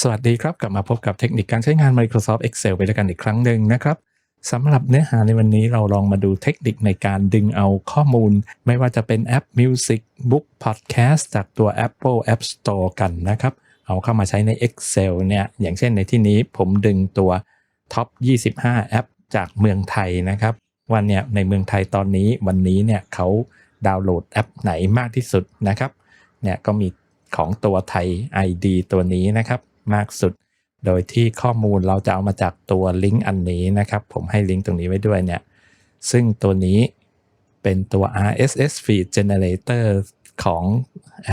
สวัสดีครับ กลับมาพบกับเทคนิคการใช้งาน Microsoft Excel ไปด้วยกันอีกครั้งหนึ่งนะครับสำหรับเนื้อหาในวันนี้เราลองมาดูเทคนิคในการดึงเอาข้อมูล ไม่ว่าจะเป็นแอป Music Book Podcast จากตัว Apple App Store กันนะครับ เอาเข้ามาใช้ใน Excel เนี่ยอย่างเช่นในที่นี้ผมดึงตัว Top 25 แอป จากเมืองไทยนะครับว่าเนี่ยในเมืองไทยตอนนี้วันนี้เนี่ยเขาดาวน์โหลดแอปไหนมากที่สุดนะครับเนี่ยก็มีของตัวไทย ID ตัวนี้นะครับ มากสุด โดยที่ข้อมูลเราจะเอามาจากตัวลิงก์อันนี้นะครับ ผมให้ลิงก์ตรงนี้ไว้ด้วยเนี่ย ซึ่งตัวนี้เป็นตัว RSS feed generator ของ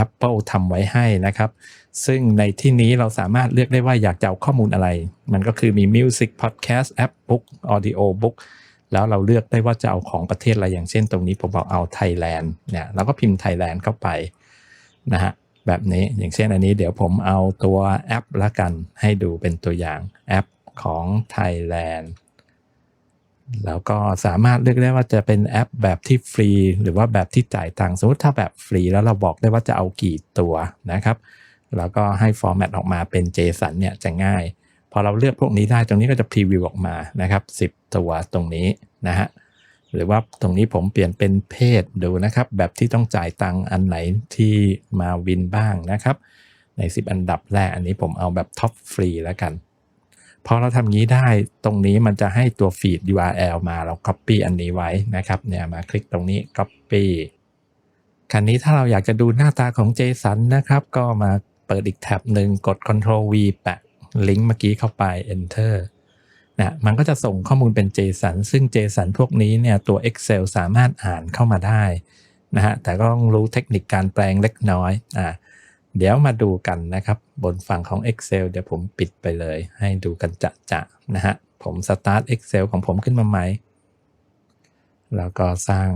Apple ทำไว้ให้นะครับ ซึ่งในที่นี้เราสามารถเลือกได้ว่าอยากจะเอาข้อมูลอะไร มันก็คือมี Music Podcast App Book Audio Book แล้วเราเลือกได้ว่าจะเอาของประเทศอะไรอย่างเช่นตรงนี้ผมบอกเอาไทยแลนด์เนี่ยเราก็พิมพ์ไทยแลนด์เข้าไปนะฮะ แบบนี้ อย่างเช่นอันนี้เดี๋ยวผมเอาตัวแอปละกันให้ดูเป็นตัวอย่างแอปของ Thailand แล้วก็สามารถเลือกได้ว่าจะเป็นแอปแบบที่ฟรี หรือว่าแบบที่จ่ายตังค์สมมติถ้าแบบฟรีแล้วเราบอกได้ว่าจะเอากี่ตัวนะครับ แล้วก็ให้ฟอร์แมตออกมาเป็น JSON เนี่ยจะง่าย พอเราเลือกพวกนี้ได้ตรงนี้ก็จะพรีวิวออกมานะครับ 10 ตัวตรงนี้นะฮะ หรือว่าตรงนี้ผมเปลี่ยนเป็นเพศดูนะครับ แบบที่ต้องจ่ายตังค์อันไหนที่มาวินบ้างนะครับ ใน 10 อันดับแรกอันนี้ผมเอาแบบท็อปฟรีแล้วกันพอเราทำงี้ได้ตรงนี้มันจะให้ตัวฟีด URL มาเรา Copy อันนี้ไว้นะครับเนี่ยมาคลิกตรงนี้ Copy คันนี้ถ้าเราอยากจะดูหน้าตาของ JSON นะครับ ก็มาเปิดอีกแท็บหนึ่งกด Ctrl V แปะลิงก์เมื่อกี้เข้าไป Enter นะมันก็จะส่งข้อมูลเป็น JSON ซึ่ง JSON พวกนี้เนี่ยตัว Excel สามารถอ่านเข้ามาได้นะฮะแต่ก็ต้องรู้เทคนิคการแปลงเล็กน้อยอ่าเดี๋ยวมาดูกันนะครับ บนฝั่งของ Excel เดี๋ยวผมปิดไปเลย ให้ดูกันจะจะๆนะฮะผม Start Excel ของผมขึ้นมาใหม่ แล้วก็สร้าง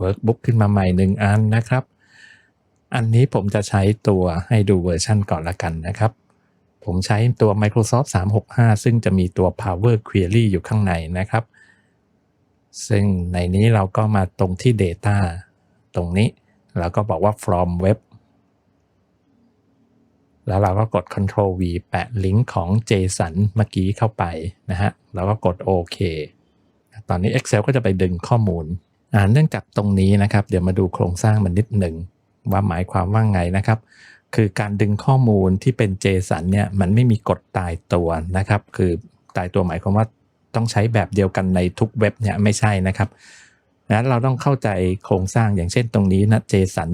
Workbook ขึ้นมาใหม่หนึ่งอันนะครับ อันนี้ผมจะใช้ตัวให้ดูเวอร์ชันก่อนละกันนะครับ ผมใช้ตัว Microsoft 365 ซึ่งจะมีตัว Power Query อยู่ข้างในนะครับ ซึ่งในนี้เราก็มาตรงที่ Data ตรงนี้ แล้วก็บอกว่า from web แล้วเราก็กด Ctrl V แปะลิงก์ของ JSON เมื่อกี้เข้าไปนะฮะ แล้วก็กดโอเคตอนนี้ Excel ก็จะไปดึงข้อมูลอ่าเนื่องจากตรงนี้นะครับ เดี๋ยวมาดูโครงสร้างมันนิดหนึ่งว่าหมายความว่าไงนะครับ คือการดึงข้อมูลที่เป็น JSON เนี่ยมันไม่มีกฎตายตัวนะครับ คือตายตัวหมายความว่าต้องใช้แบบเดียวกันในทุกเว็บเนี่ยไม่ใช่นะครับนั้นเราต้องเข้าใจโครงสร้างอย่างเช่นตรงนี้นะ JSON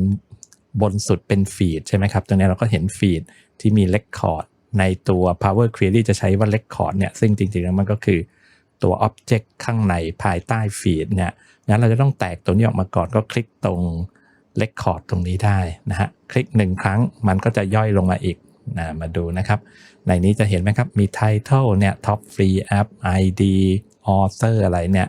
บนสุดเป็นฟีดใช่ไหมครับ ตรงนี้เราก็เห็นฟีดที่มี Record ในตัว Power Query จะใช้ว่า Record เนี่ยซึ่งจริงๆแล้วมันก็คือตัว Object ข้างในภายใต้ฟีดเนี่ยงั้นเราจะต้องแตกตัวนี้ออกมาก่อนก็คลิกตรง Record ตรงนี้ได้นะฮะคลิกหนึ่งครั้งมันก็จะย่อยลงมาอีกนะมาดูนะครับ ในนี้จะเห็นไหมครับ มี Title เนี่ย Top Free App ID Author อะไรเนี่ย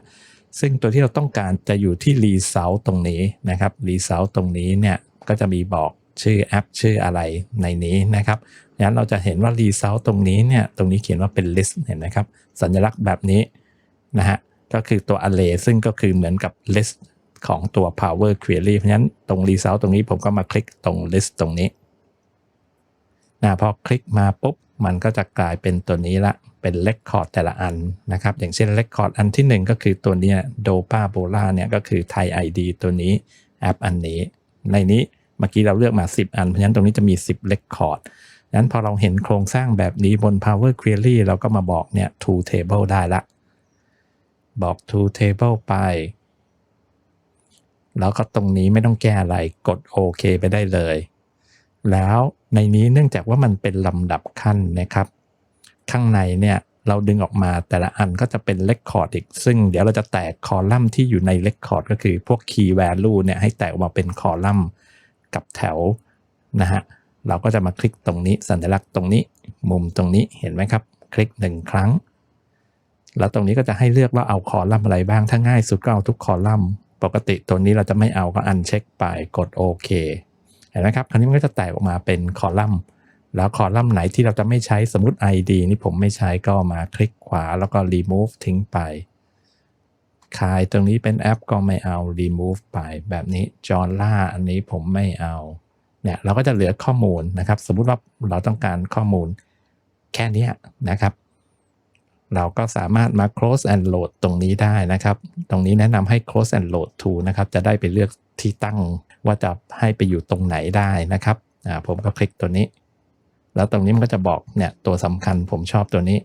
ซึ่งตัวที่เราต้องการจะอยู่ที่ Result ตรงนี้นะครับ Result ตรงนี้เนี่ยก็จะมีบอกชื่อแอปชื่ออะไรในนี้นะครับงั้นเราจะเห็นว่า Result ตรงนี้เนี่ยตรงนี้เขียนว่าเป็น list เห็นไหมครับ สัญลักษณ์แบบนี้นะฮะก็คือตัว array ซึ่งก็คือเหมือนกับ list ของตัว power query เพราะฉะนั้นตรง result ตรงนี้ผมก็มาคลิกตรง list ตรงนี้นะพอคลิกมาปุ๊บ มันก็จะกลายเป็นตัวนี้ละ เป็น record แต่ละอันนะครับ อย่างเช่น record อันที่ 1 ก็คือตัวเนี้ย dopa bola เนี่ยก็คือ Thai ID ตัวนี้แอปอันนี้ ในนี้เมื่อกี้เราเลือกมา 10 อัน เพราะฉะนั้นตรงนี้จะมี 10 record นั้นพอเราเห็นโครงสร้างแบบนี้บน power query เราก็มาบอกเนี่ย to table ได้ละ บอก to table ไป แล้วก็ตรงนี้ไม่ต้องแก้อะไรกดโอเคไปได้เลย แล้วในนี้เนื่องจากว่ามันเป็นลำดับขั้นนะครับ ข้างในเนี่ยเราดึงออกมาแต่ละอันก็จะเป็นเลคคอร์ดอีก ซึ่งเดี๋ยวเราจะแตกคอลัมน์ที่อยู่ในเลคคอร์ดก็คือพวก Key Value เนี่ยให้แตกออกมาเป็นคอลัมน์กับแถวนะฮะเราก็จะมาคลิกตรงนี้สัญลักษณ์ตรงนี้มุมตรงนี้เห็นไหมครับ คลิกหนึ่งครั้ง แล้วตรงนี้ก็จะให้เลือกว่าเอาคอลัมน์อะไรบ้างถ้าง่ายสุดก็เอาทุกคอลัมน์ ปกติตัวนี้เราจะไม่เอาก็อันเช็คไปกดโอเคเห็นไหมครับ คราวนี้มันก็จะแตกออกมาเป็นคอลัมน์ แล้วคอลัมน์ไหนที่เราจะไม่ใช้สมมติ ID นี่ผมไม่ใช้ก็มาคลิกขวาแล้วก็ remove ทิ้งไปคายตรงนี้เป็นแอปก็ไม่เอา remove ไปแบบนี้จอล่าอันนี้ผมไม่เอาเนี่ยเราก็จะเหลือข้อมูลนะครับ สมมุติว่าเราต้องการข้อมูลแค่นี้นะครับ เราก็สามารถมา close and load ตรงนี้ได้นะครับ ตรงนี้แนะนำให้ close and load to นะครับ จะได้ไปเลือกที่ตั้งว่าจะให้ไปอยู่ตรงไหนได้นะครับอ่าผมก็คลิกตัวนี้ แล้วตรงนี้มันก็จะบอกเนี่ยตัวสำคัญผมชอบตัวนี้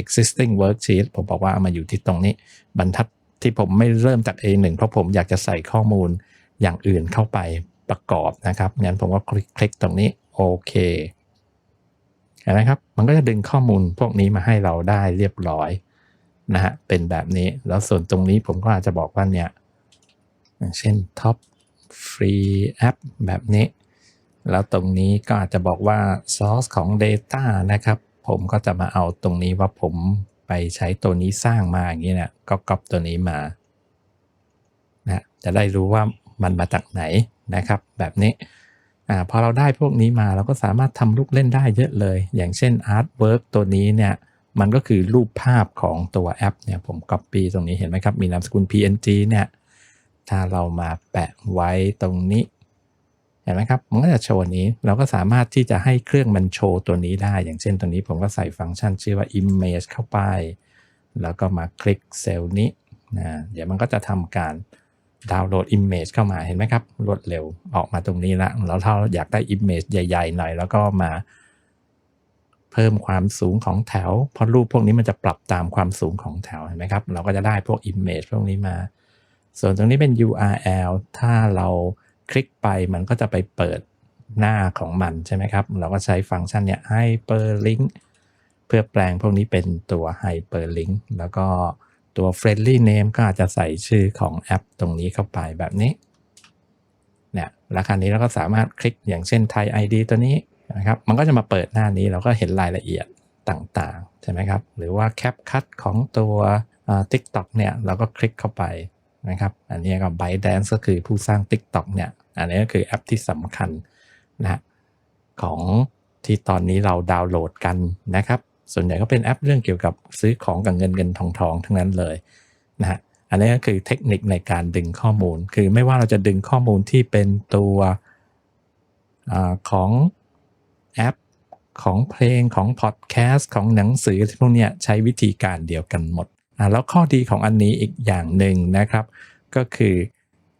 existing worksheet ผมบอกว่ามาอยู่ที่ตรงนี้ บรรทัดที่ผมไม่เริ่มจาก A1 เพราะผมอยากจะใส่ข้อมูลอย่างอื่นเข้าไปประกอบนะครับงั้นผมก็คลิกคลิกตรงนี้โอเค เห็นไหมครับ มันก็จะดึงข้อมูลพวกนี้มาให้เราได้เรียบร้อยนะฮะเป็นแบบนี้แล้วส่วนตรงนี้ผมก็อาจจะบอกว่าเนี่ยเช่น top free app แบบนี้ แล้วตรงนี้ก็อาจจะบอกว่า source ของ data นะครับ ผมก็จะมาเอาตรงนี้ว่าผมไปใช้ตัวนี้สร้างมาอย่างนี้เนี่ยก็ก๊อปตัวนี้มานะจะได้รู้ว่ามันมาจากไหนนะครับ แบบนี้ อพอเราได้พวกนี้มาเราก็สามารถทำลูกเล่นได้เยอะเลย อย่างเช่น artwork ตัวนี้เนี่ยมันก็คือรูปภาพของตัวแอปเนี่ยผม copy ตรงนี้เห็นไหมครับ มีนามสกุล png เนี่ยถ้าเรามาแปะไว้ตรงนี้ เห็นไหมครับ มันก็จะโชว์นี้ เราก็สามารถที่จะให้เครื่องมันโชว์ตัวนี้ได้ อย่างเช่นตัวนี้ผมก็ใส่ฟังก์ชันชื่อว่า image เข้าไป แล้วก็มาคลิกเซลล์นี้นะเดี๋ยวมันก็จะทำการ ดาวน์โหลด image เข้ามาเห็นไหมครับ รวดเร็วออกมาตรงนี้ละแล้วถ้าอยากได้ image ใหญ่ๆหน่อยแล้วก็มาเพิ่มความสูงของแถว เพราะรูปพวกนี้มันจะปรับตามความสูงของแถวเห็นไหมครับ เราก็จะได้พวก image พวกนี้มา ส่วนตรงนี้เป็น URL ถ้าเราคลิกไปมันก็จะไปเปิดหน้าของมันใช่ไหมครับ เราก็ใช้ฟังก์ชันเนี่ย hyperlink เพื่อแปลงพวกนี้เป็นตัว hyperlink แล้วก็ ตัว friendly name ก็อาจจะใส่ชื่อของแอปตรงนี้เข้าไปแบบนี้เนี่ยราคานี้เราก็สามารถคลิกอย่างเช่น Thai ID ตัวนี้นะครับมันก็จะมาเปิดหน้านี้เราก็เห็นรายละเอียดต่างๆใช่ไหมครับหรือว่าแคปคัดของตัว TikTok เนี่ยเราก็คลิกเข้าไปนะครับอันนี้ก็ ByteDance ก็คือผู้สร้าง TikTok เนี่ยอันนี้ก็คือแอปที่สำคัญนะฮะของที่ตอนนี้เราดาวน์โหลดกันนะครับ ส่วนใหญ่ก็เป็นแอปเรื่องเกี่ยวกับซื้อของกับเงินเงินทองทองทั้งนั้นเลยนะฮะอันนี้ก็คือเทคนิคในการดึงข้อมูล คือไม่ว่าเราจะดึงข้อมูลที่เป็นตัวอของแอปของเพลงของพอดแคสต์ของหนังสือพวกเนี้ยใช้วิธีการเดียวกันหมดอ่าแล้วข้อดีของอันนี้อีกอย่างหนึ่งนะครับ ก็คือ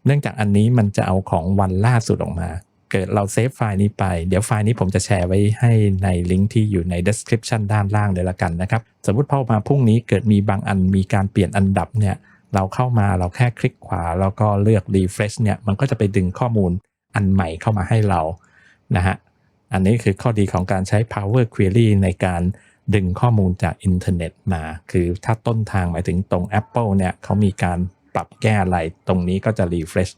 เนื่องจากอันนี้มันจะเอาของวันล่าสุดออกมา เกิดเราเซฟไฟล์นี้ไป เดี๋ยวไฟล์นี้ผมจะแชร์ไว้ให้ในลิงก์ที่อยู่ใน description ด้านล่างเลยละกันนะครับ สมมติพอมาพรุ่งนี้เกิดมีบางอันมีการเปลี่ยนอันดับเนี่ยเราเข้ามาเราแค่คลิกขวา แล้วก็เลือก refresh เนี่ยมันก็จะไปดึงข้อมูลอันใหม่เข้ามาให้เรานะฮะอันนี้คือข้อดีของการใช้ Power Query ในการดึงข้อมูลจากอินเทอร์เน็ตมา คือถ้าต้นทางหมายถึงตรง Apple เนี่ยเขามีการปรับแก้อะไร ตรงนี้ก็จะ refresh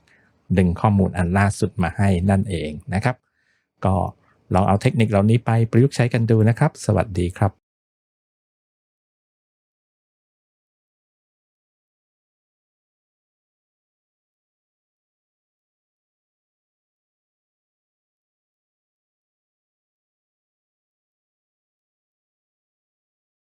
ดึงข้อมูลอันล่าสุดมาให้นั่นเองนะครับ ก็ลองเอาเทคนิคเหล่านี้ไปประยุกต์ใช้กันดูนะครับ สวัสดีครับ